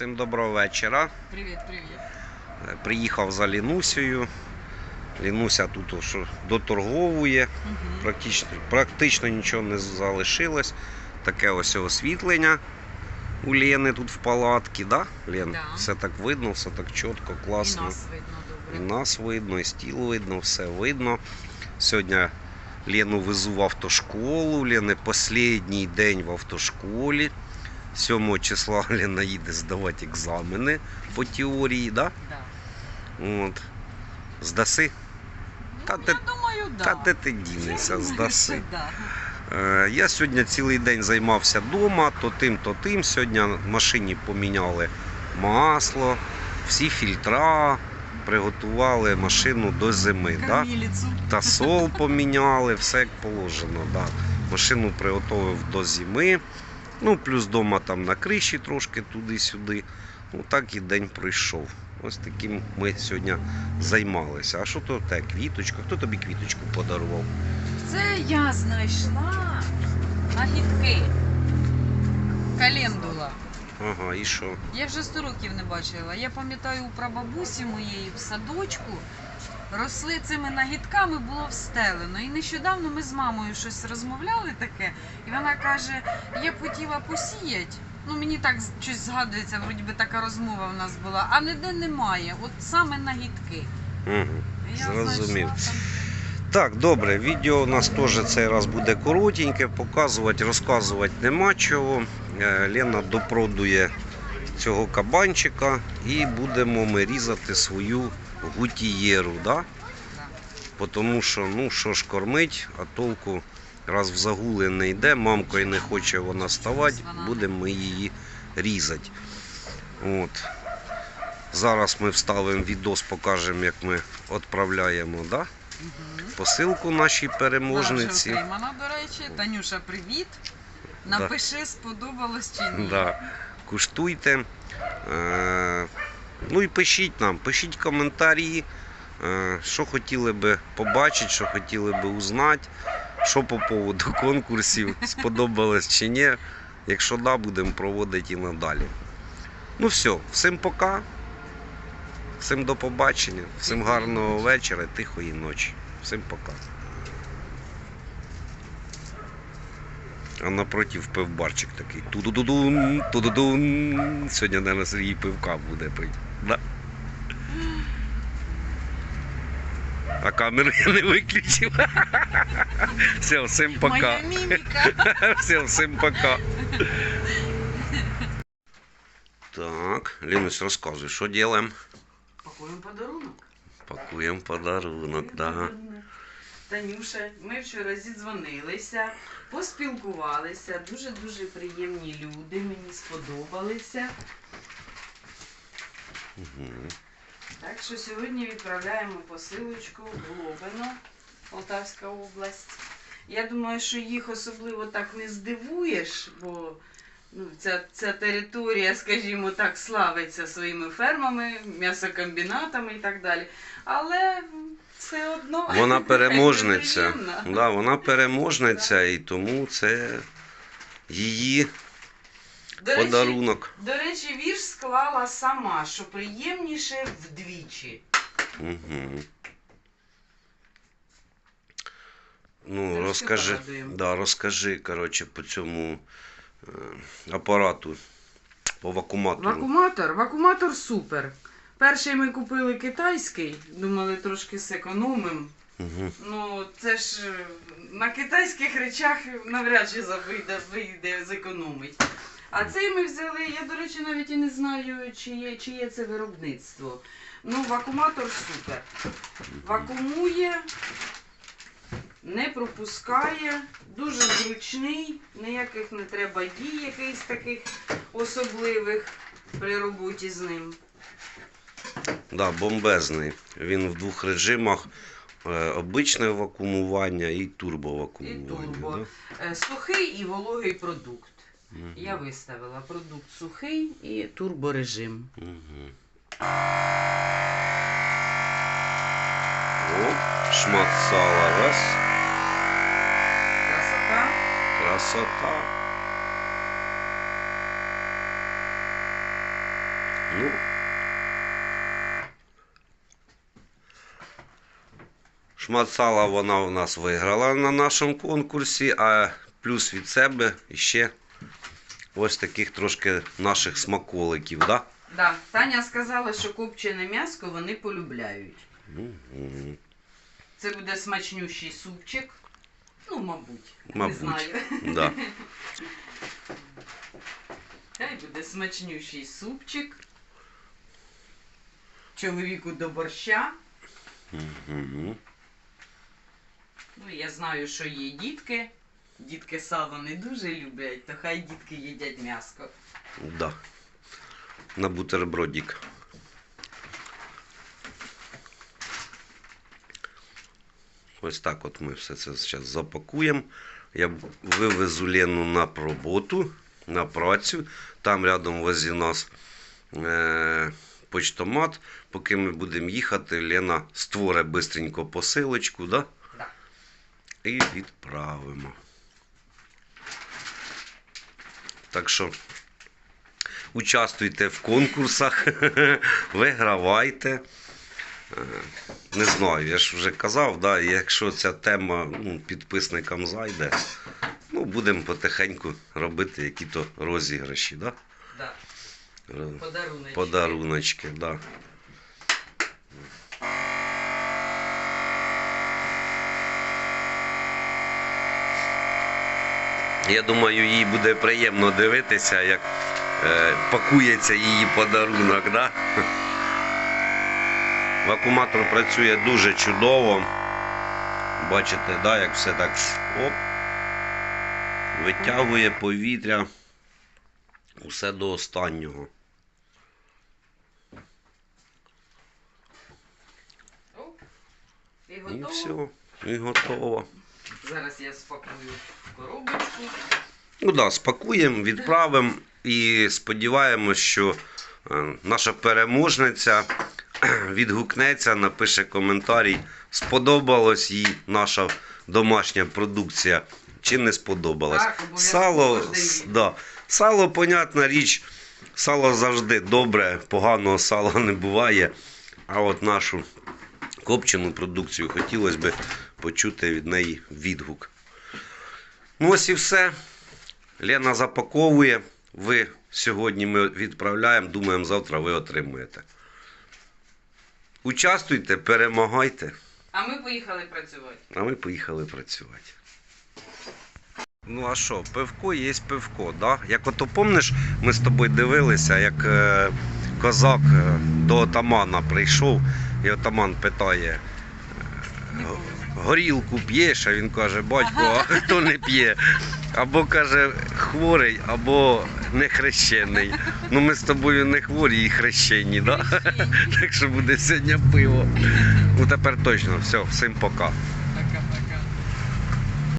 Всім доброго вечора. Привіт, привіт. Е, Приїхав за Лінусею. Лінуся тут доторговує, Угу. практично, практично нічого не залишилось. Таке ось освітлення у Лени тут в палатці, да? Лен? Да. Все так видно, все так чітко, І класно. нас видно І добре. нас видно, і стіл видно, все видно. Сьогодні Лену везу в автошколу. Лени останній день в автошколі. 7 числа Лена їде здавати екзамени по теорії, да? Да. От. Здаси? Та ну, ти- я думаю, да. Та де ти дінешся, здаси. Да. Е, Я сьогодні цілий день займався вдома, то тим, то тим. Сьогодні в машині поміняли масло, всі фільтра, приготували машину до зими. Да? Та сол поміняли, все як положено. Да. Машину приготував до зими. Ну, плюс вдома там на криші трошки туди-сюди. Ну так і день пройшов. Ось таким ми сьогодні займалися. А що то те, квіточка? Хто тобі квіточку подарував? Це я знайшла нагідки. Календула. Ага, і що? Я вже 100 років не бачила. Я пам'ятаю, у прабабусі моєї в садочку росли цими нагідками, було встелено. І нещодавно ми з мамою щось розмовляли таке, і вона каже: я б хотіла посіяти. Ну, мені так щось згадується, вроді би така розмова в нас була, а ніде немає. От саме нагідки. Угу. Я Зрозумів. Так, добре, відео у нас теж цей раз буде коротеньке, показувати, розказувати нема чого. Е, Лена допродує цього кабанчика і будемо ми різати свою гутієру. Да? Да. Тому що, ну що ж кормить, а толку раз в загули не йде, мамка і не хоче вона ставати, будемо ми її різати. От. Зараз ми вставимо відос, покажемо, як ми відправляємо да? Посилку нашій переможниці. вже отримана, до речі. Танюша, привіт. Напиши, сподобалось чи ні. Да. Куштуйте. Ну і пишіть нам, пишіть коментарі, е, що хотіли би побачити, що хотіли би узнати, що по поводу конкурсів, сподобалось чи ні. Якщо да, будемо проводити і надалі. Ну все, всім пока. Всім до побачення, всім гарного вечора, тихої ночі. Всім пока. А напротив пивбарчик такий. Ту-ду-ду-дун, ту-ду-дун. Сьогодні, мабуть, Сергій пивка буде пити. Да? А камеру я не виключив. Все, всім пока. Моя міміка. Все, всім пока. Так, Лінусь, розказуй, що робимо? Пакуємо подарунок. Пакуємо подарунок, да. Танюша, ми вчора зідзвонилися, поспілкувалися. Дуже дуже приємні люди. Мені сподобалися. Угу. Так що сьогодні відправляємо посилочку в Лобино, Полтавська область. Я думаю, що їх особливо так не здивуєш, бо ну, ця, ця територія, скажімо так, славиться своїми фермами, м'ясокомбінатами і так далі. Але все одно Вона переможниця. Да, вона переможниця і тому це її До речі, подарунок. до речі, вірш склала сама, що приємніше вдвічі. Угу. Ну, Трошки розкажи, порадуємо. да, розкажи, коротше, по цьому е, апарату, по вакууматору. Вакууматор, вакууматор супер. Перший ми купили китайський, думали трошки зекономимо. Угу. Ну, це ж е, на китайських речах навряд чи вийде, вийде зекономить. А цей ми взяли, я, до речі, навіть і не знаю, чиє, чиє це виробництво. Ну, вакууматор супер. Вакуумує, не пропускає, дуже зручний, ніяких не треба дій якихось таких особливих при роботі з ним. Да, бомбезний. Він в двох режимах. е, Обичне вакуумування і турбовакуумування. І турбо. Да? Е, Сухий і вологий продукт. Мгм. Я виставила продукт сухий і турборежим. Мгм. О, шмат сала. Раз. Красота. Красота. Ну. Шмат сала вона у нас виграла на нашому конкурсі, а плюс від себе ще ось таких трошки наших смаколиків, да? Да. Таня сказала, що копчене м'ясо вони полюбляють. Мгм. Це буде смачнющий супчик. Ну, мабуть. Мабуть. Не знаю. Да. Хай буде смачнющий супчик. Чоловіку до борща. Мгм. Ну, я знаю, що є дітки. Дітки сало не дуже люблять, то хай дітки їдять м'яско. Да. На бутербродик. Ось так от ми все це зараз запакуємо. Я вивезу Лену на роботу, на працю. Там рядом возле нас е- почтомат. Поки ми будемо їхати, Лена створить бистренько посилочку, да? І відправимо. Так що участвуйте в конкурсах, вигравайте. Е, Не знаю, я ж вже казав, да, якщо ця тема ну, підписникам зайде, ну, будемо потихеньку робити які-то розіграші. Да? Да. Е, Подаруночки. Подаруночки, да. Я думаю, їй буде приємно дивитися, як е, пакується її подарунок. Да? Вакууматор працює дуже чудово. Бачите, да, як все так оп, витягує повітря. Усе до останнього. І І все, і готово. Зараз я спакую в коробочку. Ну да, спакуємо, відправимо і сподіваємось, що е, наша переможниця відгукнеться, напише коментарій, сподобалась їй наша домашня продукція чи не сподобалась. Так, Сало, да, сало, понятна річ, сало завжди добре, поганого сала не буває. А от нашу копчену продукцію хотілося б почути від неї відгук. Ну ось і все. Лена запаковує. Ви сьогодні ми відправляємо. Думаємо, завтра ви отримуєте. Участвуйте, перемагайте, А ми поїхали працювати. а ми поїхали працювати. Ну а що, пивко є пивко, да? Як ото помниш, ми з тобою дивилися, як е, козак е, до отамана прийшов, і отаман питає. е, горілку п'єш, а він каже, батько, а хто не п'є? Або каже, хворий, або не хрещений. Ну ми з тобою не хворі і хрещені, да? так що буде сьогодні пиво. Ну тепер точно, все, всім пока.